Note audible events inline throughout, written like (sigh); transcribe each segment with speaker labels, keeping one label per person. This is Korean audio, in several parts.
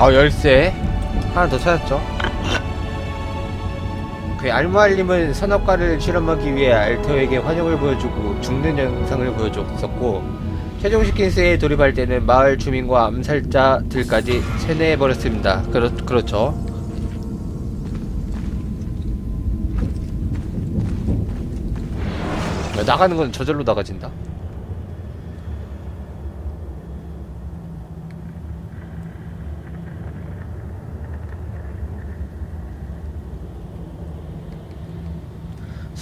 Speaker 1: 아 열쇠? 하나 더 찾았죠? 그 알무알림은 선악과를 실험하기 위해 알터에게 환영을 보여주고 죽는 영상을 보여줬었고 최종 시킨스에 돌입할 때는 마을 주민과 암살자들까지 세뇌해버렸습니다. 그렇, 그렇죠? 야, 나가는 건 저절로 나가진다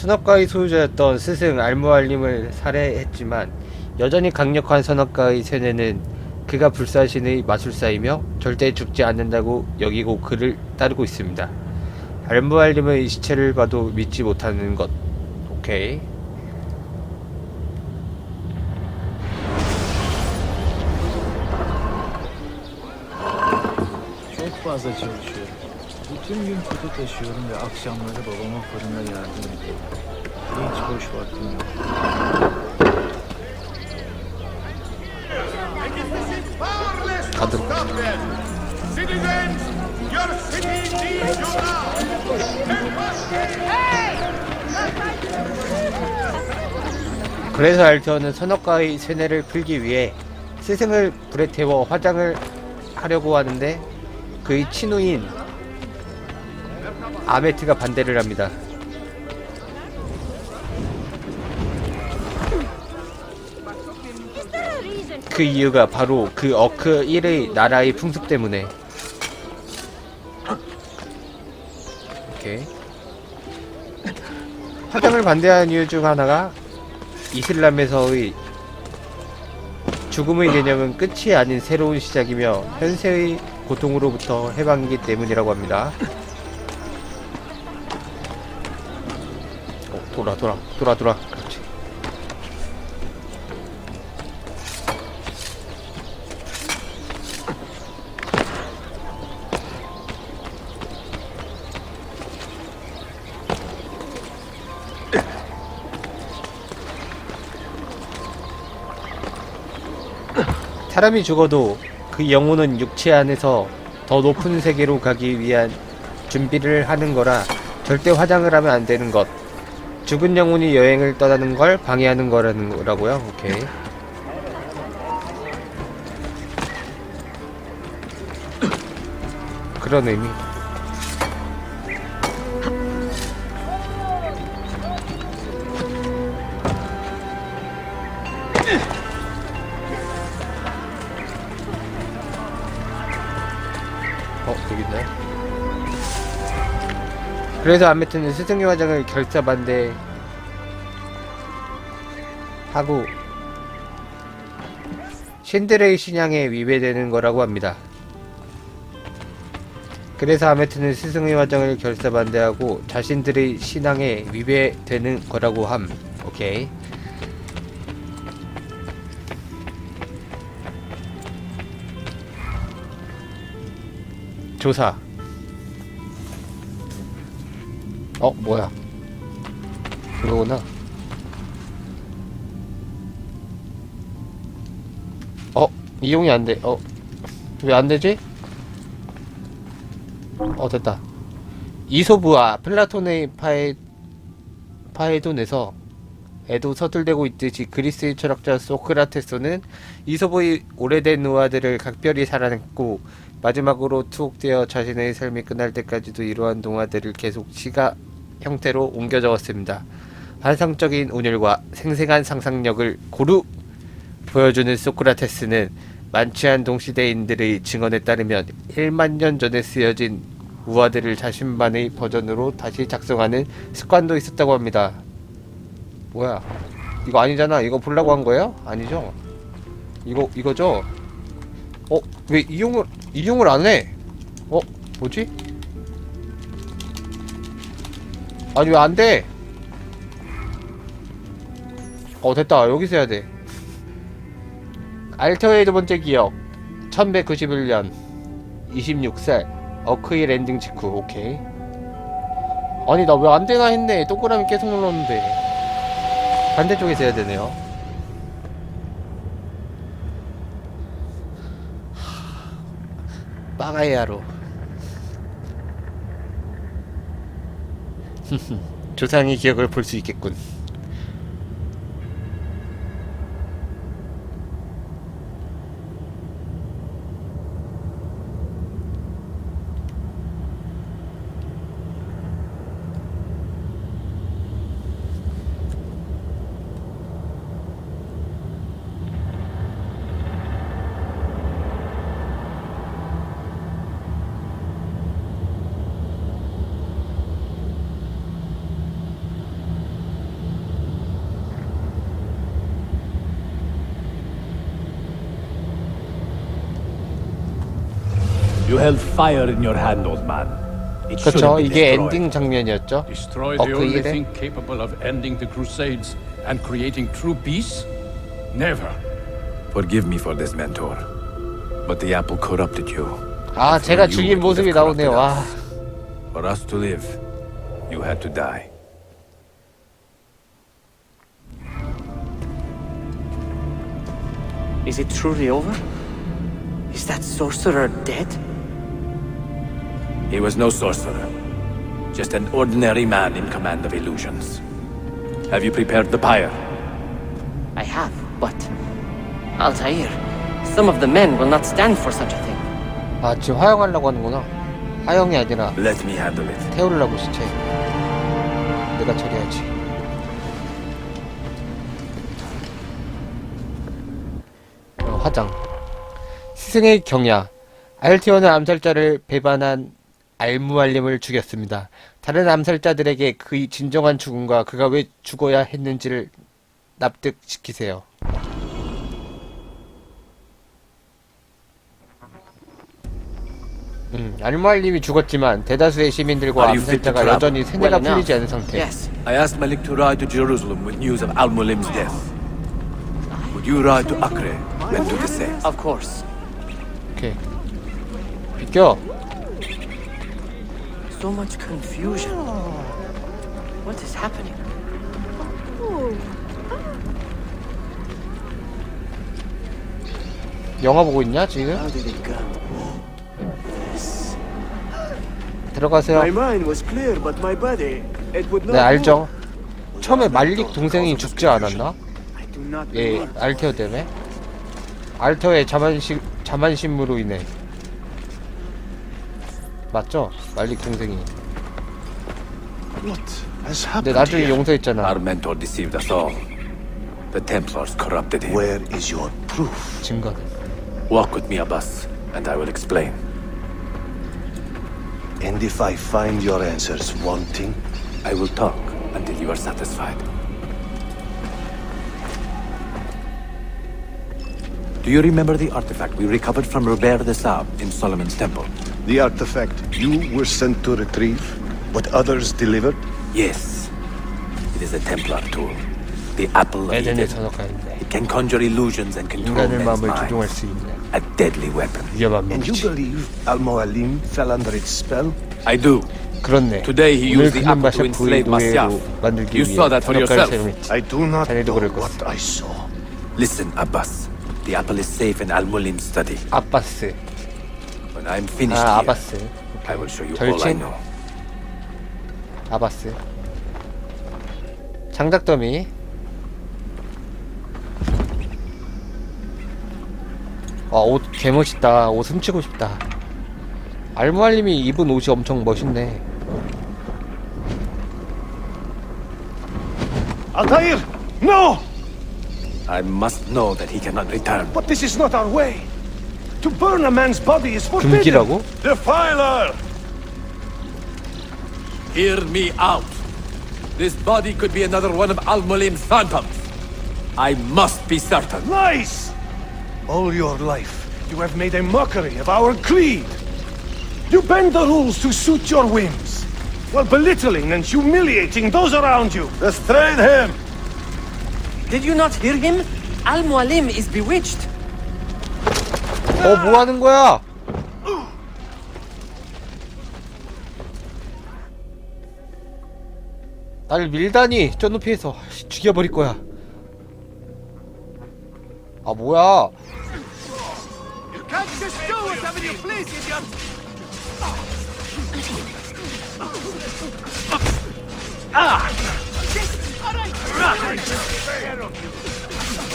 Speaker 1: 선악과의 소유자였던 스승 알무알림을 살해했지만 여전히 강력한 선악과의 세뇌는 그가 불사신의 마술사이며 절대 죽지 않는다고 여기고 그를 따르고 있습니다. 알무알림의 시체를 봐도 믿지 못하는 것. 오케이.
Speaker 2: Ediyorum. Hiç boş vaktim yok.
Speaker 1: 다들
Speaker 3: Stop them! Citizens, your city needs you now!
Speaker 1: 그래서 알터는 선악과의 세뇌를 풀기 위해 스승을 불에 태워 화장을 하려고 하는데 그의 친구인 아메트가 반대를 합니다. 그 이유가 바로 그 어크 1의 나라의 풍습 때문에 화장을 반대하는 이유 중 하나가 이슬람에서의 죽음의 개념은 끝이 아닌 새로운 시작이며 현세의 고통으로부터 해방이기 때문이라고 합니다. 돌아 돌아 돌아 돌아 그렇지. 사람이 죽어도 그 영혼은 육체 안에서 더 높은 세계로 가기 위한 준비를 하는 거라 절대 화장을 하면 안 되는 것. 죽은 영혼이 여행을 떠나는 걸 방해하는 거라는 거라고요. 오케이. 그런 의미. 그래서 아메트는 스승의 화장을 결사 반대 하고 신들의 신앙에 위배되는 거라고 합니다. 그래서 아메트는 스승의 화장을 결사 반대하고 자신들의 신앙에 위배되는 거라고 함. 오케이. 조사. 어, 뭐야? 그거구나. 어, 이용이 안 돼. 어, 왜 안 되지? 어, 됐다. 이소부와 플라톤의 파에, 파에돈에서 에도 서툴대고 있듯이 그리스의 철학자 소크라테스는 이소부의 오래된 노아들을 각별히 사랑했고 마지막으로 투옥되어 자신의 삶이 끝날 때까지도 이러한 동화들을 계속 시가 형태로 옮겨 적었습니다. 환상적인 운율과 생생한 상상력을 고루 보여주는 소크라테스는 만취한 동시대인들의 증언에 따르면 1만 년 전에 쓰여진 우화들을 자신만의 버전으로 다시 작성하는 습관도 있었다고 합니다. 뭐야? 이거 아니잖아. 이거 보려고 한 거예요? 아니죠? 이거 이거죠? 어? 왜 이용을 이용을 안 해? 어? 뭐지? 아니 왜 안 돼? 어 됐다. 여기서 해야 돼. 알터의 두 번째 기억. 1191년 26살. 어크의 랜딩 직후. 오케이. 아니 나 왜 안 되나 했네. 동그라미 계속 눌렀는데. 반대쪽에서 해야 되네요. 빠가야로 조상의 기억을 볼 수 있겠군
Speaker 4: You held fire in your hand, old man. It should
Speaker 1: 그쵸
Speaker 4: have been
Speaker 1: 이게
Speaker 4: destroyed.
Speaker 1: 엔딩 장면이었죠
Speaker 5: Destroy
Speaker 1: 어,
Speaker 5: the
Speaker 1: 그
Speaker 5: only
Speaker 1: 일에?
Speaker 5: thing capable of ending the Crusades and creating true peace? Never.
Speaker 4: Forgive me for this, mentor. But the apple corrupted you.
Speaker 1: 아 제가
Speaker 4: You
Speaker 1: 죽인
Speaker 4: would
Speaker 1: 모습이
Speaker 4: have
Speaker 1: 나오네요
Speaker 4: corrupted
Speaker 1: 와
Speaker 4: us. For us to live, you had to die.
Speaker 6: Is it truly over? Is that sorcerer dead?
Speaker 4: He was no sorcerer, just an ordinary man in command of illusions. Have you prepared the pyre?
Speaker 6: I have, but. Altair, some of the men will not stand for such a thing.
Speaker 1: 아 지금 화영하려고 하는구나 화영이 아니라
Speaker 4: Let me handle it.
Speaker 1: 태우려고 시체 내가 처리하지 어, 화장 스승의 경야 알티어는 암살자를 배반한 알무알림을 죽였습니다 다른 암살자들에게 그의 진정한 죽음과 그가 왜 죽어야 했는지를 납득시키세요 음, 알무알림이 죽었지만 대다수의 시민들과 암살자가? 여전히 세뇌가. 풀리지 않은 상태
Speaker 6: Yes.
Speaker 4: I asked Malik to ride to Jerusalem with news of Al Mulim's death. Would you ride to Acre and do the same?
Speaker 6: Of course.
Speaker 1: 오케이 비켜
Speaker 6: So much confusion. What is happening?
Speaker 1: 영화 보고 있냐 지금?
Speaker 7: How did it go?
Speaker 1: 들어가세요
Speaker 7: My mind was clear, but my body, it would not.
Speaker 1: 네 알죠. 처음에 말릭 동생이 죽지 않았나?
Speaker 7: I do not
Speaker 1: 예
Speaker 7: believe.
Speaker 1: 알테어 때문에 알테어의 자만심, 자만심으로 인해 맞죠? 말릭 동생이
Speaker 3: What has
Speaker 1: 근데
Speaker 3: happened
Speaker 1: 나중에
Speaker 3: here?
Speaker 1: 용서했잖아
Speaker 4: Our mentor deceived us all. The Templars corrupted him.
Speaker 3: Where is your proof?
Speaker 1: 증거는
Speaker 4: Walk with me, Abbas, and I will explain.
Speaker 3: And if I find your answers wanting,
Speaker 4: I will talk until you are satisfied. Do you remember the artifact we recovered from Robert de Sab in Solomon's temple?
Speaker 3: The artifact you were sent to retrieve, but others delivered?
Speaker 4: Yes. It is a Templar tool. The apple of
Speaker 1: 에덴의
Speaker 4: Eden.
Speaker 1: 선악과인데
Speaker 4: It can conjure illusions and control
Speaker 1: 인간의
Speaker 4: men's
Speaker 1: 마음을 조종할
Speaker 4: minds.
Speaker 1: 수 있는
Speaker 4: A deadly weapon.
Speaker 1: 위험한
Speaker 3: And you
Speaker 1: 무기지
Speaker 3: believe Al Mualim fell under its spell?
Speaker 4: I do.
Speaker 1: 그렇네
Speaker 4: Today he
Speaker 1: 오늘
Speaker 4: used the
Speaker 1: 그는
Speaker 4: apple to
Speaker 1: 마샤프의
Speaker 4: enslave
Speaker 1: 노예로
Speaker 4: Masyaf.
Speaker 1: 만들기
Speaker 4: You
Speaker 1: 위해
Speaker 4: saw that for
Speaker 1: 선악과를
Speaker 4: yourself.
Speaker 1: 사용했지
Speaker 3: I do not
Speaker 1: 자네도
Speaker 3: know
Speaker 1: 그럴
Speaker 3: what
Speaker 1: 것이다.
Speaker 3: I saw.
Speaker 4: Listen, Abbas. The apple is safe in Al Mulim's study.
Speaker 1: 아
Speaker 4: When I'm finished
Speaker 1: 아
Speaker 4: here,
Speaker 1: 아바스
Speaker 4: I will show you all I
Speaker 1: 절친
Speaker 4: know.
Speaker 1: 아바스 장작더미 아옷 개멋있다 옷 훔치고 싶다 알무알님이 입은 옷이 엄청 멋있네
Speaker 3: Altair! No!
Speaker 4: I must know that he cannot return.
Speaker 3: But this is not our way. To burn a man's body is forbidden.
Speaker 1: 금기라고?
Speaker 3: Defiler!
Speaker 4: Hear me out. This body could be another one of Al Mulim's phantoms. I must be certain.
Speaker 3: Lies! All your life, you have made a mockery of our creed. You bend the rules to suit your whims, while belittling and humiliating those around you. Restrain him!
Speaker 6: Did you not hear him? Al Mualim is bewitched.
Speaker 1: 어 뭐하는 거야 날 밀다니 저 높이에서 씨, 죽여버릴 거야 아 뭐야!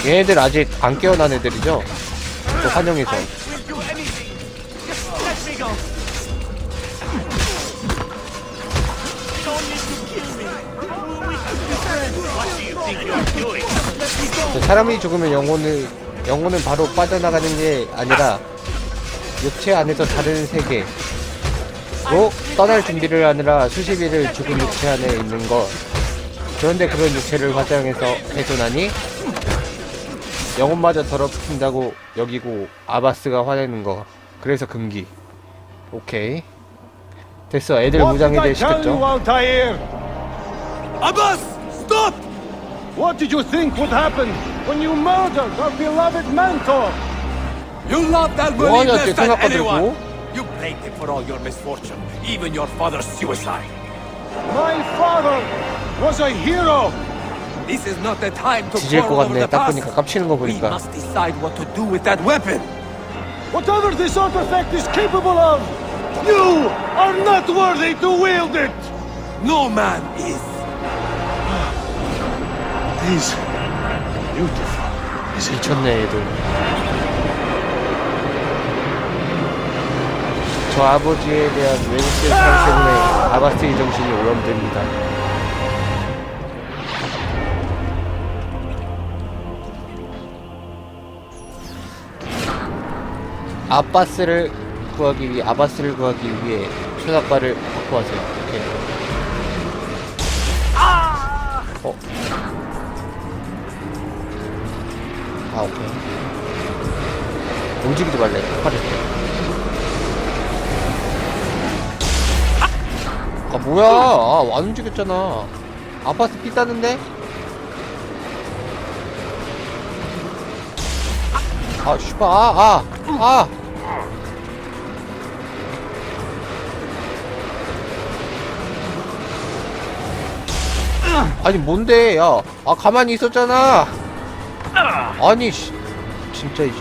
Speaker 1: 얘네들 아직 안 깨어난 애들이죠? 또 환영해서. 사람이 죽으면 영혼을 영혼은 바로 빠져나가는 게 아니라 육체 안에서 다른 세계 로 떠날 준비를 하느라 수십 일을 죽은 육체 안에 있는 것. 그런데 그런 육체를 화장해서 훼손하니 영혼마저 더럽힌다고 여기고 아바스가 화내는 거. 그래서 금기. 오케이. 됐어. 애들 무장해제 시켰죠.
Speaker 4: Abbas! Stop!
Speaker 3: What did you think would happen when you murdered our beloved mentor?
Speaker 4: You loved
Speaker 1: 뭐하냐,
Speaker 4: less
Speaker 1: 쟤
Speaker 4: than anyone! You blamed him for all your misfortune, even your father's suicide.
Speaker 3: My father was a hero.
Speaker 4: This is not the time to
Speaker 1: 지질 것
Speaker 4: quarrel over
Speaker 1: 같네.
Speaker 4: the
Speaker 1: 딱
Speaker 4: past.
Speaker 1: 보니까 깝치는 거
Speaker 4: We
Speaker 1: 보니까.
Speaker 4: must decide what to do with that weapon.
Speaker 3: Whatever this artifact is capable of, you are not worthy to wield it.
Speaker 4: No man is.
Speaker 3: It is beautiful.
Speaker 1: 미쳤네 얘들 저 아버지에 대한 외국계 사랑 때문에 아바스의 정신이 오염됩니다 아바스를 구하기 위해 아바스를 구하기 위해 초상과를 확보하세요. 오케이. 어? 아 오케이. 움직이지 말래. 팔을. 아 뭐야? 아, 안 움직였잖아. 아파트 삐따는데? 아 씨발 아아 아, 아. 아 니 뭔데? 야 아 가만히 있었잖아. 아니 씨, 진짜 이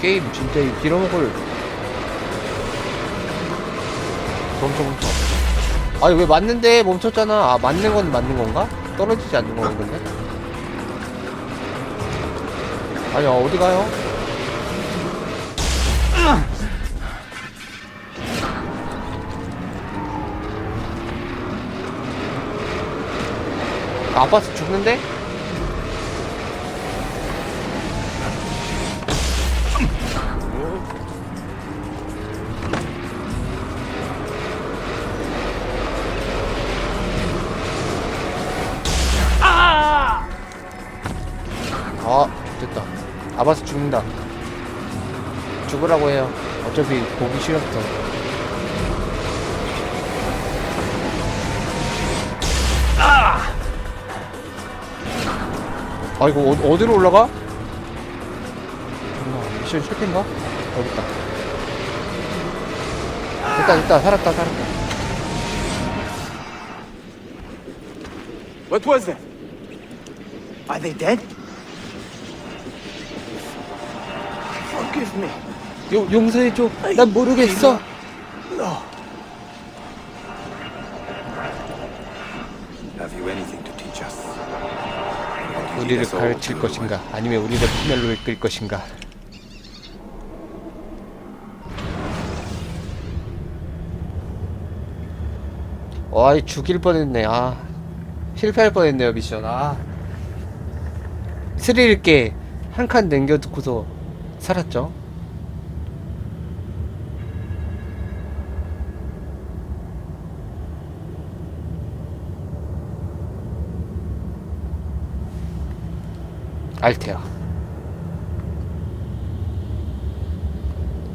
Speaker 1: 게임 진짜 이 빌어먹을 멈춰 멈춰. 아니 왜 맞는데? 멈췄잖아. 아 맞는 건 맞는 건가? 떨어지지 않는 거는 건데? 아니 어디 가요? 아빠스 죽는데? 아 됐다. 아바스 죽는다. 죽으라고 해요. 어차피 보기 싫었어 아 이거 어, 어디로 올라가? 잠깐만 미션 실패인가? 여기 있다 됐다 됐다 살았다 살았다
Speaker 4: What was that?
Speaker 7: Are they dead? Forgive me.
Speaker 1: 용, 용서해줘 난 모르겠어
Speaker 7: No.
Speaker 4: Have you anything to teach us?
Speaker 1: 우리를 가르칠 것인가? 아니면 우리를 파멸로 이끌 것인가? 와이 죽일 뻔했네. 아 실패할 뻔했네요 미션. 아. 스릴 있게 한 칸 남겨두고서 살았죠 알테어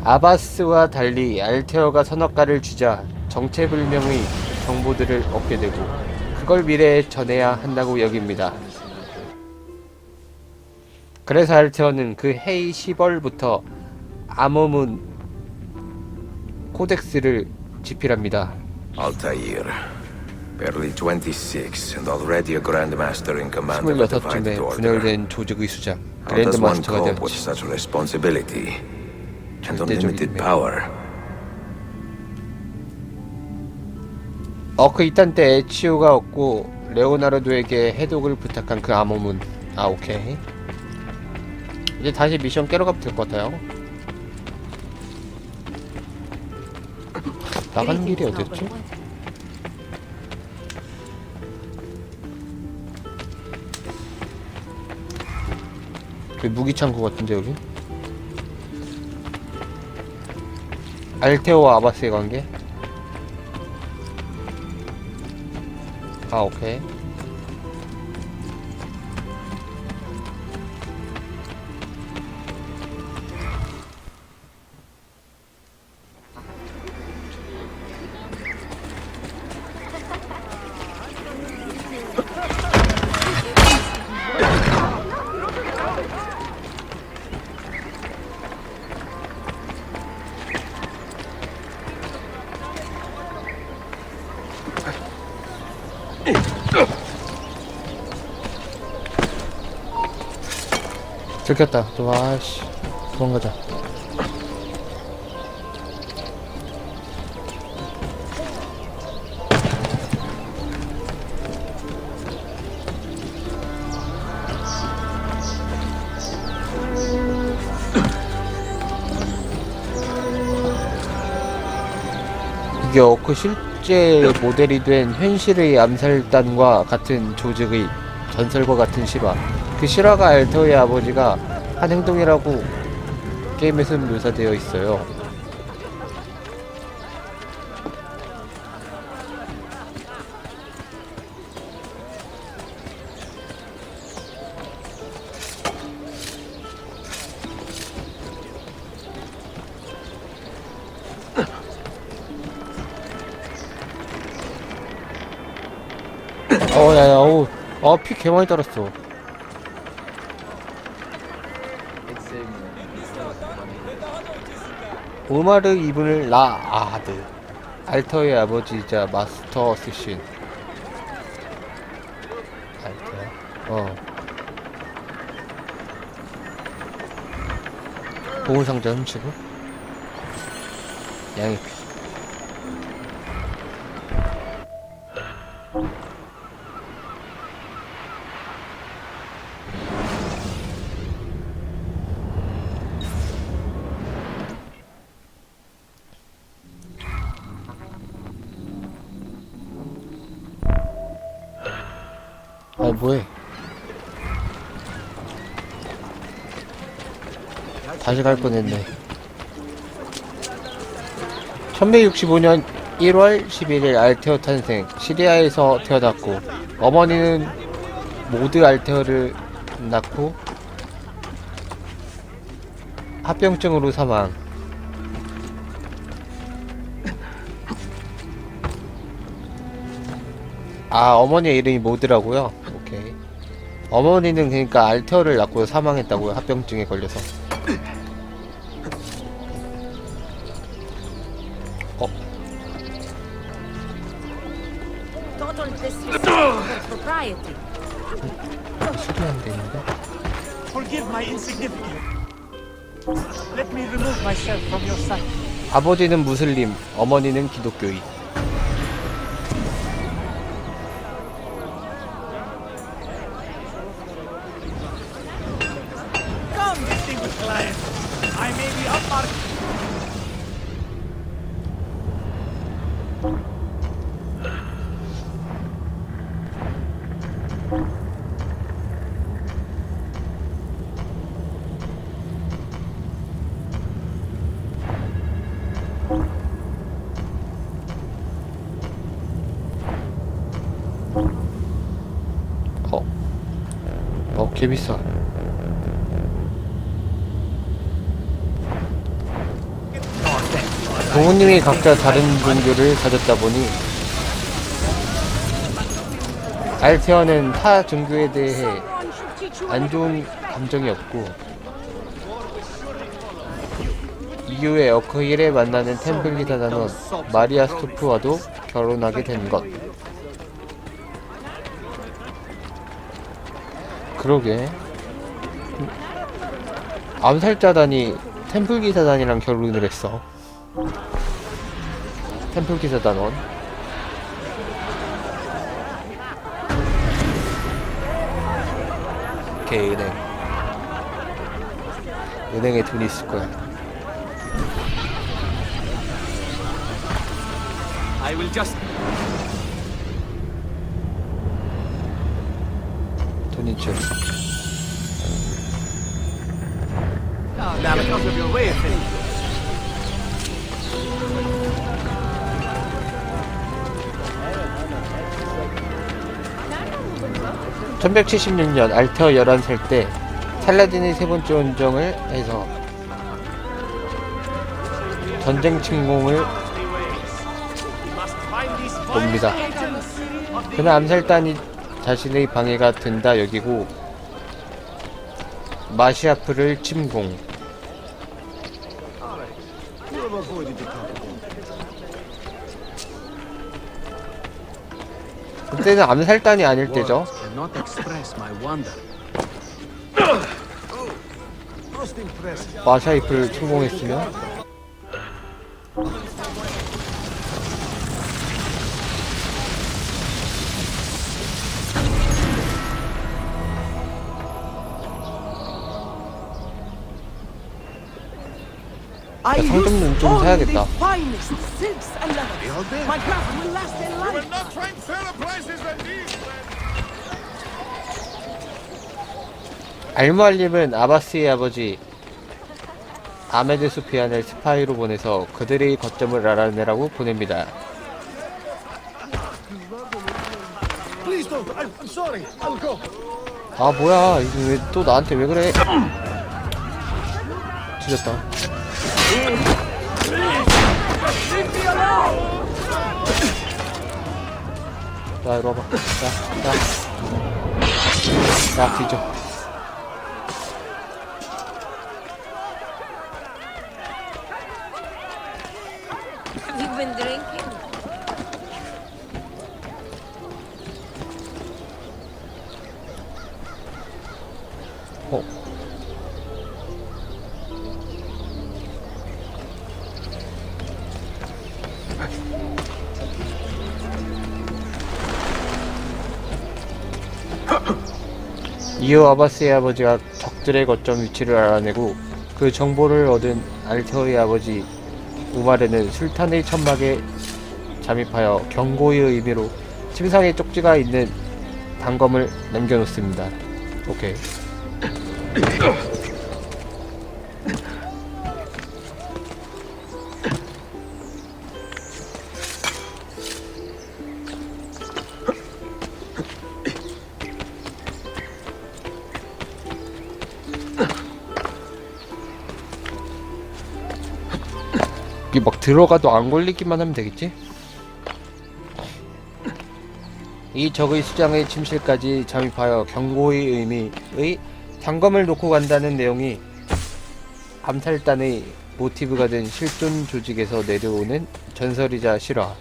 Speaker 1: 아바스와 달리 알테어가 선악과를 주자 정체불명의 정보들을 얻게 되고 그걸 미래에 전해야 한다고 여깁니다. 그래서 알테어는 그 해이 10월부터 암호문 코덱스를 집필합니다.
Speaker 8: Altair. Barely 26 and already a Grandmaster in command of a divided
Speaker 1: 26쯤에
Speaker 8: order.
Speaker 1: 분열된 조직의 수장
Speaker 8: How does one
Speaker 1: 그랜드마스터가
Speaker 8: cope with
Speaker 1: 되었지.
Speaker 8: such responsibility? and unlimited
Speaker 1: 힘.
Speaker 8: power.
Speaker 1: 어그 이딴 때 에치오가 없고 레오나르도에게 해독을 부탁한 그 암호문 아 오케이 이제 다시 미션 깨러 가면 될 것 같아요 나가는 길이 어디였지? 그 무기창고 같은데 여기? 알테오와 아바스의 관계? 아 오케이 들켰다. 또 아씨. 도망가자. 이게 어크 실제 모델이 된 현실의 암살단과 같은 조직의 전설과 같은 실화 그 실화가 알터의 아버지가 한 행동이라고 게임에서는 묘사되어 있어요. 어 야야 어우 어피 개많이 떨었어 오마르 이분을 라아드 알터의 아버지이자 마스터 어시신. 알터야? 어. 보물상자 훔치고? 양의 피 다시 갈 뻔했네. 1165년 1월 11일 알테어 탄생. 시리아에서 태어났고 어머니는 모드 알테어를 낳고 합병증으로 사망. 아 어머니의 이름이 모드라고요? 오케이. 어머니는 그러니까 알테어를 낳고 사망했다고요? 합병증에 걸려서 아버지는 무슬림, 어머니는 기독교인 어 개비싸 부모님이 각자 다른 종교를 가졌다 보니 알테어는 타 종교에 대해 안 좋은 감정이 없고 이후에 어크힐에 만나는 템블리다 단원 마리아 스토프와도 결혼하게 된 것. 그러게. 암살자단이 템플 기사단이랑 결혼을 했어. 템플 기사단원. 오케이 은행. 은행에 돈이 있을 거야.
Speaker 4: I will just
Speaker 1: 돈 있죠.
Speaker 4: now because of your way of things.
Speaker 1: 1176년 알테어 11살 때 살라딘의 세 번째 원정을 해서 전쟁 침공을 봅니다. 그는 암살단이 자신의 방해가 된다 여기고 마시아프를 침공. 그때는 암살단이 아닐 때죠. 마샤이프를 침공했으면
Speaker 7: I
Speaker 1: 상점은 좀 사야겠다. 알무알림은 아바스의 아버지 아메드 수피안을 스파이로 보내서 그들의 거점을 알아내라고 보냅니다. 아 뭐야 이거 왜 또 나한테 왜 그래? 뒤졌다. 자 이리 와봐. 자, 자. 야 뒤져. 이후 아바스의 아버지가 적들의 거점 위치를 알아내고 그 정보를 얻은 알테어의 아버지 우마르는 술탄의 천막에 잠입하여 경고의 의미로 침상에 쪽지가 있는 단검을 남겨놓습니다. 오케이. (coughs) 들어가도 안 걸리기만 하면 되겠지? 이 적의 수장의 침실까지 잠입하여 경고의 의미의 단검을 놓고 간다는 내용이 암살단의 모티브가 된 실존 조직에서 내려오는 전설이자 실화.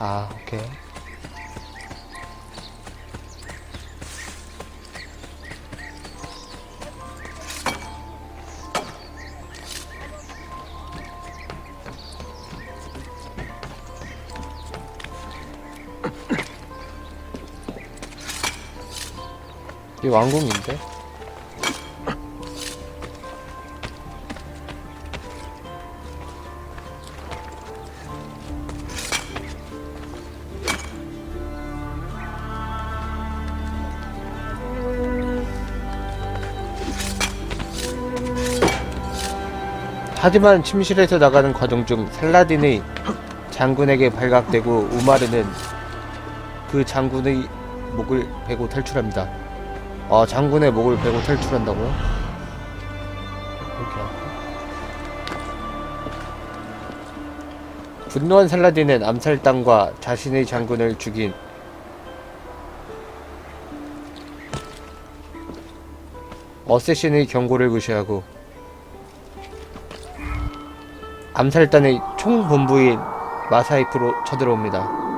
Speaker 1: 아, 오케이. 이 왕궁인데? 하지만 침실에서 나가는 과정 중 살라딘의 장군에게 발각되고 우마르는 그 장군의 목을 베고 탈출합니다. 아 장군의 목을 베고 탈출한다고요? 이렇게 분노한 살라딘은 암살당과 자신의 장군을 죽인 어쌔신의 경고를 무시하고 암살단의 총본부인 마사이프로 쳐들어옵니다.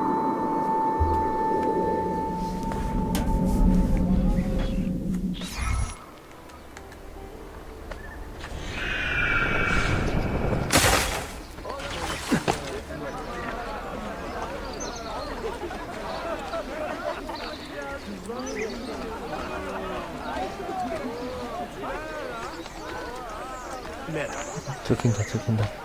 Speaker 7: manner.
Speaker 1: 들킨다 들킨다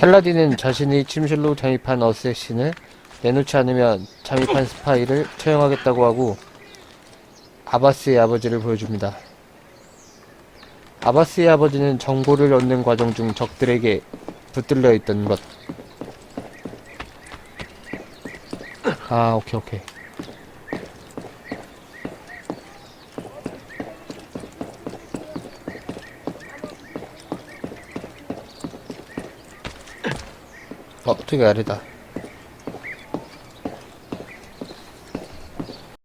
Speaker 1: 살라딘은 자신이 침실로 잠입한 어쌔신을 내놓지 않으면 잠입한 스파이를 처형하겠다고 하고 아바스의 아버지를 보여줍니다. 아바스의 아버지는 정보를 얻는 과정 중 적들에게 붙들려 있던 것. 아, 오케이, 오케이. 어, 되게 아래다.